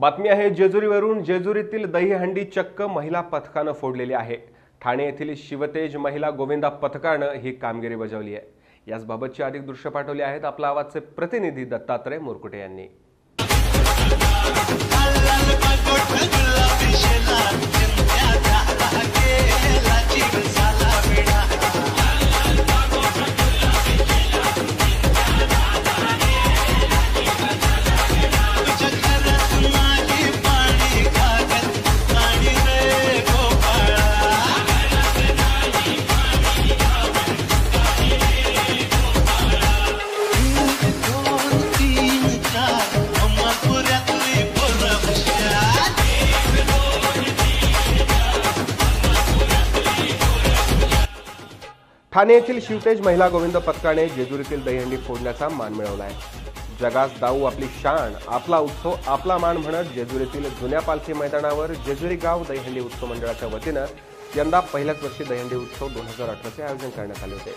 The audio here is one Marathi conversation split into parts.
बातमी आहे जेजुरीवरून जेजुरीतील दहीहंडी चक्क महिला पथकानं फोडलेली आहे. ठाणे येथील शिवतेज महिला गोविंदा पथकानं ही कामगिरी बजावली आहे. याचबाबतची अधिक दृश्य पाठवली आहेत आपला आवाजचे प्रतिनिधी दत्तात्रय मुरकुटे यांनी. ठाणे येथील शिवतेज महिला गोविंद पथकाने जेजुरीतील दहीहंडी फोडण्याचा मान मिळवला आहे जगास दाऊ आपली शान आपला उत्सव आपला मान म्हणत जेजुरीतील जुन्या पालखी मैदानावर जेजुरी गाव दहीहंडी उत्सव मंडळाच्या वतीनं यंदा पहिल्याच वर्षी दहीहंडी उत्सव दोन हजार अठराचे आयोजन करण्यात आले होते.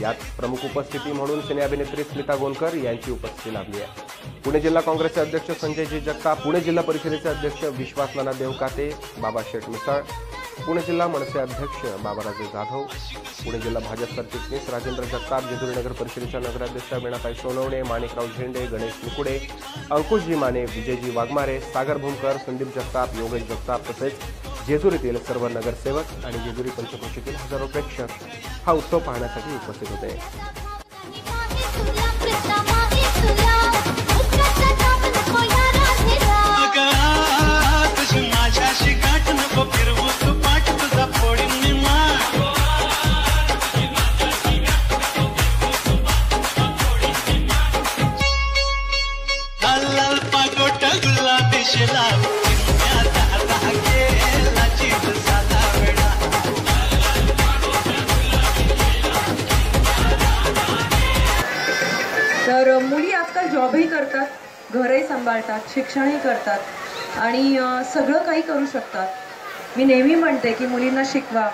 यात प्रमुख उपस्थिती म्हणून सिने अभिनेत्री स्मिता गोलकर यांची उपस्थिती लाभली आहे. पुणे जिल्हा काँग्रेसचे अध्यक्ष संजयजी जगताप पुणे जिल्हा परिषदेचे अध्यक्ष विश्वास नाना देवकाते बाबा शेठ मिसाळ पुणे जिल्हा मनसे अध्यक्ष बाबाराजे जाधव पुणे जिल्हा भाजप सरचिटणीस राजेंद्र जगताप जेजुरी नगर परिषदेच्या नगराध्यक्षा वीणाताई सोनवणे माणिकराव झेंडे गणेश मुकुडे अंकुशजी माने विजयजी वाघमारे सागर भूमकर संदीप जगताप योगेश जगताप तसेच जेजुरीतील सर्व नगरसेवक आणि जेजुरी पंचक्रोशीतील हजारो प्रेक्षक हा उत्सव पाहण्यासाठी उपस्थित होते Love. जॉबही करतात घरही सांभाळतात शिक्षणही करतात आणि सगळं काही करू शकतात. मी नेहमी म्हणते की मुलींना शिकवा.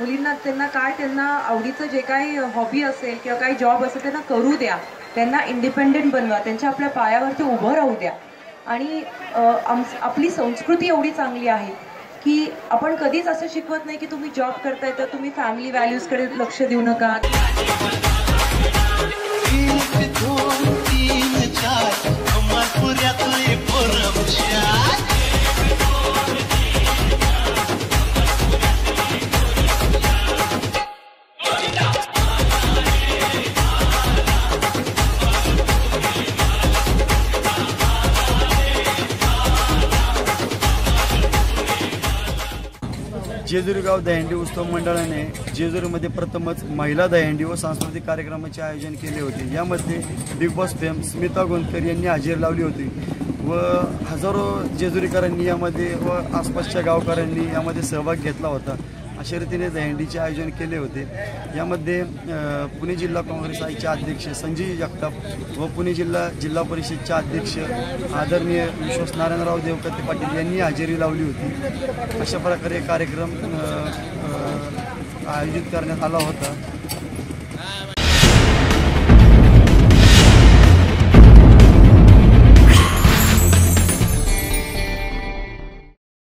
मुलींना त्यांना काय त्यांना आवडीचं जे काही हॉबी असेल किंवा काही जॉब असेल त्यांना करू द्या. त्यांना इंडिपेंडेंट बनवा. त्यांच्या आपल्या पायावरती उभं राहू द्या. आणि आम- आपली संस्कृती एवढी चांगली आहे की आपण कधीच असं शिकवत नाही की तुम्ही जॉब करताय तर तुम्ही फॅमिली व्हॅल्यूजकडे लक्ष देऊ नका. जेजुरीगाव दहंडी उत्सव मंडळाने जेजुरीमध्ये प्रथमच महिला दहंडी व सांस्कृतिक कार्यक्रमाचे आयोजन केले होते. यामध्ये Bigg Boss fame Smita Gondkar यांनी हजेरी लावली होती व हजारो जेजुरीकरांनी यामध्ये व आसपासच्या गावकऱ्यांनी यामध्ये सहभाग घेतला होता. अशा रीतीने दहीहंडीचे आयोजन केले होते. यामध्ये पुणे जिल्हा काँग्रेस आयचे अध्यक्ष संजय जगताप व पुणे जिल्हा जिल्हा परिषदचे अध्यक्ष आदरणीय विश्वास नारायणराव देवकते पाटील यांनी हजेरी लावली होती. अशा प्रकारे कार्यक्रम आयोजित करण्यात आला होता.